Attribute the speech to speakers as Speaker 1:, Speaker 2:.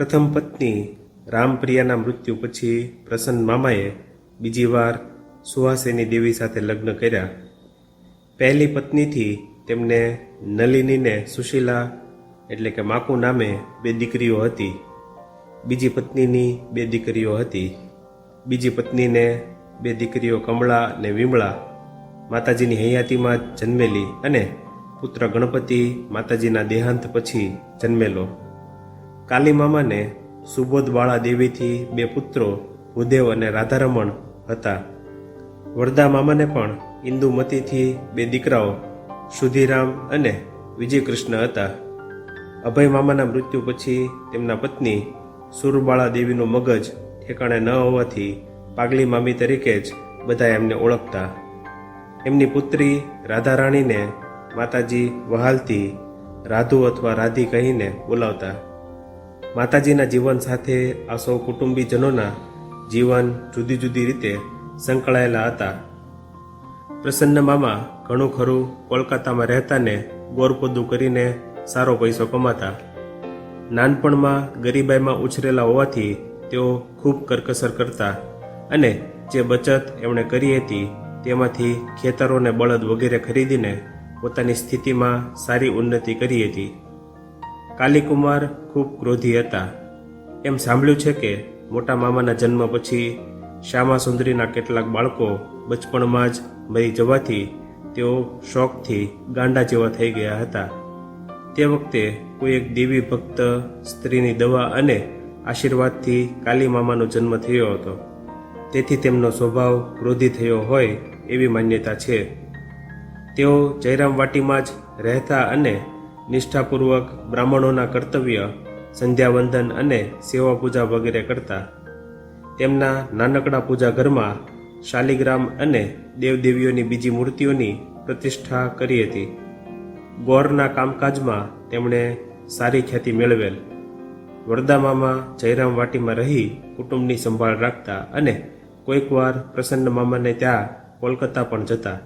Speaker 1: પ્રથમ પત્ની રામપ્રિયાના મૃત્યુ પછી પ્રસન્ન મામાએ બીજી વાર સુહાસિની દેવી સાથે લગ્ન કર્યા. પહેલી પત્નીથી તેમને નલિનીને સુશીલા એટલે કે માકુ નામે બે દીકરીઓ હતી. બીજી પત્નીની બે દીકરીઓ હતી. બીજી પત્નીને બે દીકરીઓ કમળા અને વિમળા માતાજીની હૈયાતીમાં જન્મેલી અને પુત્ર ગણપતિ માતાજીના દેહાંત પછી જન્મેલો. કાલી મામાને સુબોધબાળા દેવીથી બે પુત્રો, ભૂદેવ અને રાધારમણ હતા. વરદા મામાને પણ ઇન્દુમતીથી બે દીકરાઓ, સુધીરામ અને વિજયકૃષ્ણ હતા. અભય મામાના મૃત્યુ પછી તેમના પત્ની સુરબાળા દેવીનું મગજ ઠેકાણે ન હોવાથી પાગલી મામી તરીકે જ બધા એમને ઓળખતા. એમની પુત્રી રાધારાણીને માતાજી વહાલથી રાધુ અથવા રાધી કહીને બોલાવતા. માતાજીના જીવન સાથે આ સૌ કુટુંબીજનોના જીવન જુદી જુદી રીતે સંકળાયેલા હતા. પ્રસન્ન મામા ઘણું ખરું કોલકાતામાં રહેતાને ગોરપોદું કરીને સારો પૈસો કમાતા. નાનપણમાં ગરીબાઈમાં ઉછરેલા હોવાથી તેઓ ખૂબ કરકસર કરતા અને જે બચત એમણે કરી હતી તેમાંથી ખેતરોને બળદ વગેરે ખરીદીને પોતાની સ્થિતિમાં સારી ઉન્નતિ કરી હતી. કાલીકુમાર ખૂબ ક્રોધી હતા. એમ સાંભળ્યું છે કે મોટા મામાના જન્મ પછી શ્યામા સુંદરીના કેટલાક બાળકો બચપણમાં જ મરી જવાથી તેઓ શોખથી ગાંડા જેવા થઈ ગયા હતા. તે વખતે કોઈ એક દેવી ભક્ત સ્ત્રીની દવા અને આશીર્વાદથી કાલી મામાનો જન્મ થયો હતો. તેથી તેમનો સ્વભાવ ક્રોધી થયો હોય એવી માન્યતા છે. તેઓ જયરામ વાટીમાં જ રહેતા અને નિષ્ઠાપૂર્વક બ્રાહ્મણોના કર્તવ્ય, સંધ્યાવંદન અને સેવા પૂજા વગેરે કરતા. તેમના નાનકડા પૂજા ઘરમાં શાલિગ્રામ અને દેવદેવીઓની બીજી મૂર્તિઓની પ્રતિષ્ઠા કરી હતી. ગોરના કામકાજમાં તેમણે સારી ખ્યાતિ મેળવેલ. વરદામામા જયરામ વાટીમાં રહી કુટુંબની સંભાળ રાખતા અને કોઈકવાર પ્રસન્ન મામાને ત્યાં કોલકાતા પણ જતા.